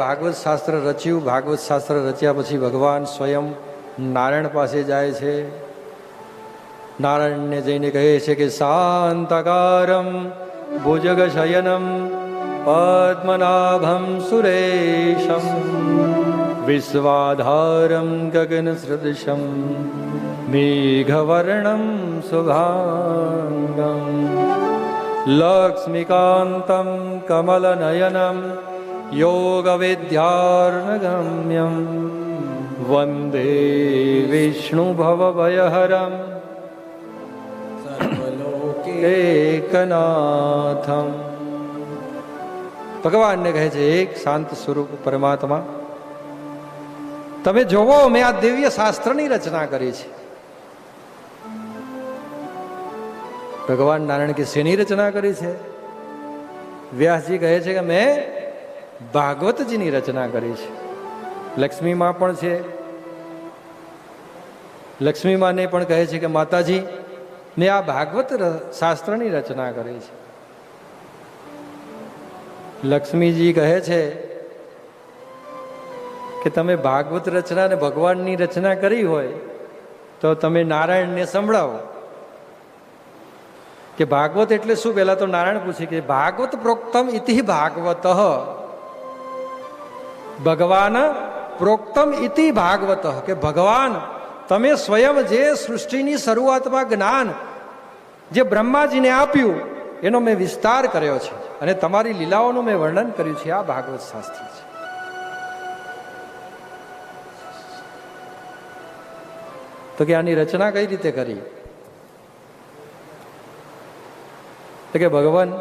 ભાગવત શાસ્ત્ર રચ્યું. ભાગવત શાસ્ત્ર રચ્યા પછી ભગવાન સ્વયં નારાયણ પાસે જાય છે. નારાયણને જઈને કહે છે કે, શાંતકારમ ભુજગ શયનમ પદ્મનાભમ સુરેશમ વિશ્વાધારમ ગગન સદૃશમ મેઘવર્ણમ શુભાંગમ કમલનયનમ કમલનયनं योगविद्यार्णगम्यं वन्दे विष्णुभवभयहरम् એકનાથમ ભગવાનને કહે છે એક શાંત સ્વરૂપ પરમાત્મા તમે જોવો મેં આ દિવ્ય શાસ્ત્રની રચના કરી છે ભગવાન નારાયણ કે શેની રચના કરી છે વ્યાસજી કહે છે કે મેં ભાગવતજીની રચના કરી છે. લક્ષ્મીમાં પણ છે. લક્ષ્મીમાને પણ કહે છે કે માતાજી, ને આ ભાગવત શાસ્ત્રની રચના કરી છે. લક્ષ્મીજી કહે છે કે તમે ભાગવત રચના ને ભગવાનની રચના કરી હોય, તો તમે નારાયણને સંભળાવો. કે ભાગવત એટલે શું? પહેલા તો નારાયણ પૂછે કે ભાગવત પ્રોક્તમ ઇતિ ભાગવત. ભગવાન પ્રોક્તમ ઇતિ ભાગવત કે ભગવાન, તમે સ્વયં જે સૃષ્ટિની શરૂઆતમાં જ્ઞાન, જે બ્રહ્માજીને આપ્યું, એનો મેં વિસ્તાર કર્યો છે અને તમારી લીલાઓનું મેં વર્ણન કર્યું છે. આ ભાગવત શાસ્ત્ર છે. તો કે આની રચના કઈ રીતે કરી? તો કે ભગવાન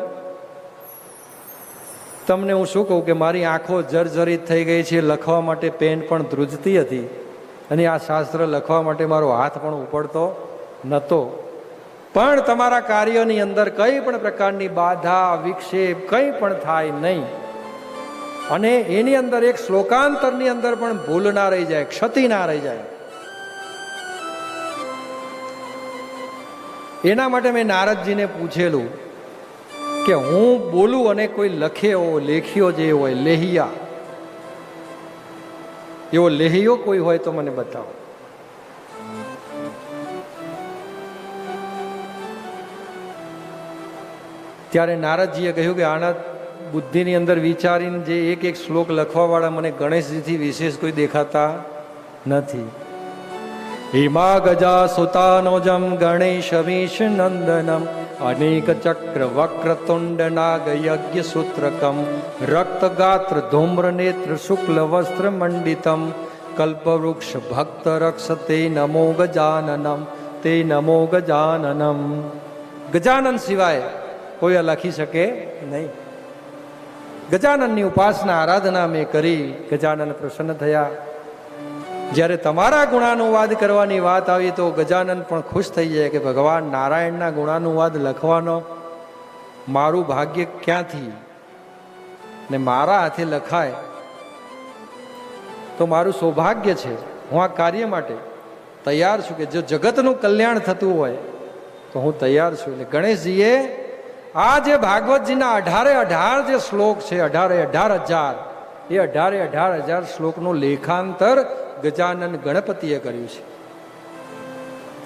તમને હું શું કહું કે મારી આંખો જર્જરિત થઈ ગઈ છે, લખવા માટે પેન પણ ધ્રુજતી હતી અને આ શાસ્ત્ર લખવા માટે મારો હાથ પણ ઉપડતો નહોતો પણ તમારા કાર્યની અંદર કઈ પણ પ્રકારની બાધા, વિક્ષેપ કંઈ પણ થાય નહીં. અને એની અંદર એક શ્લોકાંતરની અંદર પણ ભૂલ ના રહી જાય, ક્ષતિ ના રહી જાય. એના માટે મેં નારદજીને પૂછેલું કે હું બોલું અને કોઈ લખે એવો લેખિયો જે હોય, લેહિયા. એવો લેહિયો કોઈ હોય તો મને બતાવો. ત્યારે નારદજીએ કહ્યું કે આના બુદ્ધિની અંદર વિચારીને જે એક એક શ્લોક લખવાવાળા મને ગણેશજીથી વિશેષ કોઈ દેખાતા નથી. હિમા ગજા સુતાનોજમ ગણેશ નંદનમ. અનેક ચક્ર વક્ર તુંડ નાગ યજ્ઞ સૂત્રકમ રક્ત ગાત્ર ધૂમ્ર નેત્ર શુક્લ વસ્ત્ર મંડિતમ કલ્પવૃક્ષ ભક્ત રક્ષ તે નમો ગજાનનમ તે નમો ગજાનનમ ગજાનન સિવાય કોઈ આ લખી શકે નહીં ગજાનનની ઉપાસના આરાધના મેં કરી ગજાનન પ્રસન્ન થયા જ્યારે તમારા ગુણાનુવાદ કરવાની વાત આવી તો ગજાનંદ પણ ખુશ થઈ જાય કે ભગવાન નારાયણના ગુણાનુવાદ લખવાનો મારું ભાગ્ય ક્યાંથી? ને મારા હાથે લખાય તો મારું સૌભાગ્ય છે. હું આ કાર્ય માટે તૈયાર છું કે જો જગતનું કલ્યાણ થતું હોય તો હું તૈયાર છું. એટલે ગણેશજીએ આ જે ભાગવતજીના અઢારે અઢાર જે શ્લોક છે, અઢારે અઢાર હજાર, એ અઢારે અઢાર હજાર શ્લોકનું લેખાંતર ગજાનન ગણપતિએ કર્યું છે.